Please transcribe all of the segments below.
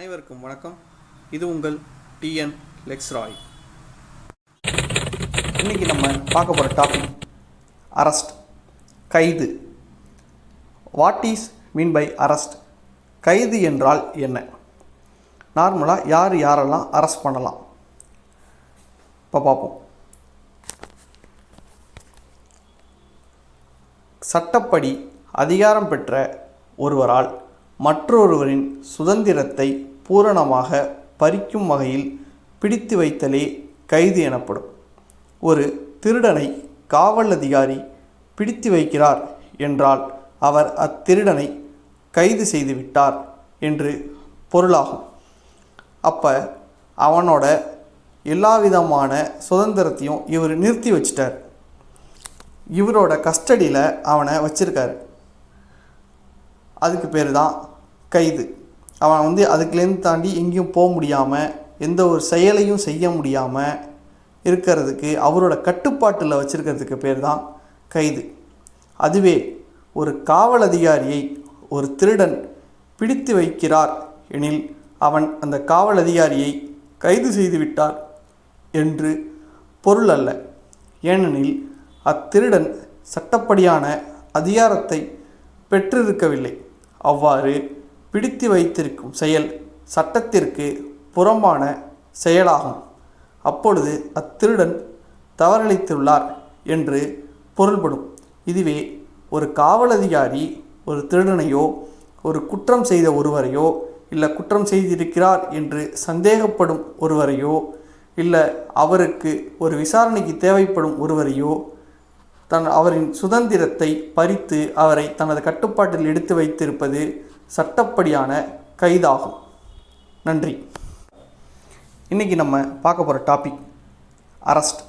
அனைவருக்கும் வணக்கம். இது உங்கள் டிஎன் லெக்ஸ்ராய். இன்னைக்கு நம்ம பார்க்க போகிற டாபிக் அரஸ்ட் கைது. What is mean by arrest கைது என்றால் என்ன? நார்மலாக யார் யாரெல்லாம் அரெஸ்ட் பண்ணலாம்? இப்போ பார்ப்போம். சட்டப்படி அதிகாரம் பெற்ற ஒருவரால் மற்றொருவரின் சுதந்திரத்தை பூரணமாக பறிக்கும் வகையில் பிடித்து வைத்தலே கைது எனப்படும். ஒரு திருடனை காவல் அதிகாரி பிடித்து வைக்கிறார் என்றால் அவர் அத்திருடனை கைது செய்துவிட்டார் என்று பொருளாகும். அப்போ அவனோட எல்லா விதமான சுதந்திரத்தையும் இவர் நிறுத்தி வச்சிட்டார். இவரோட கஸ்டடியில் அவனை வச்சிருக்காரு. அதுக்கு பேர் தான் கைது. அவன் வந்து அதுக்குலேருந்து தாண்டி எங்கேயும் போக முடியாமல் எந்த ஒரு செயலையும் செய்ய முடியாமல் இருக்கிறதுக்கு அவரோட கட்டுப்பாட்டில் வச்சுருக்கிறதுக்கு பேர் தான் கைது. அதுவே ஒரு காவல் அதிகாரியை ஒரு திருடன் பிடித்து வைக்கிறார் எனில் அவன் அந்த காவல் அதிகாரியை கைது செய்து விட்டார் என்று பொருள் அல்ல. ஏனெனில் அத்திருடன் சட்டப்படியான அதிகாரத்தை பெற்றிருக்கவில்லை. அவ்வாறு பிடித்து வைத்திருக்கும் செயல் சட்டத்திற்கு புறம்பான செயலாகும். அப்பொழுது அத்திருடன் தவறளித்துள்ளார் என்று பொருள்படும். இதுவே ஒரு காவல் அதிகாரி ஒரு திருடனையோ ஒரு குற்றம் செய்த ஒருவரையோ இல்லை குற்றம் செய்திருக்கிறார் என்று சந்தேகப்படும் ஒருவரையோ இல்லை அவருக்கு ஒரு விசாரணைக்கு தேவைப்படும் ஒருவரையோ தன் அவரின் சுதந்திரத்தை பறித்து அவரை தனது கட்டுப்பாட்டில் எடுத்து வைத்திருப்பது சட்டப்படியான கைதாகும். நன்றி. இன்றைக்கி நம்ம பார்க்க போகிற டாபிக் அரஸ்ட்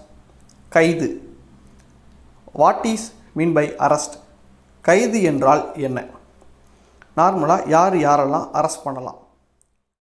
கைது. What is mean by arrest கைது என்றால் என்ன? நார்மலாக யார் யாரெல்லாம் அரெஸ்ட் பண்ணலாம்?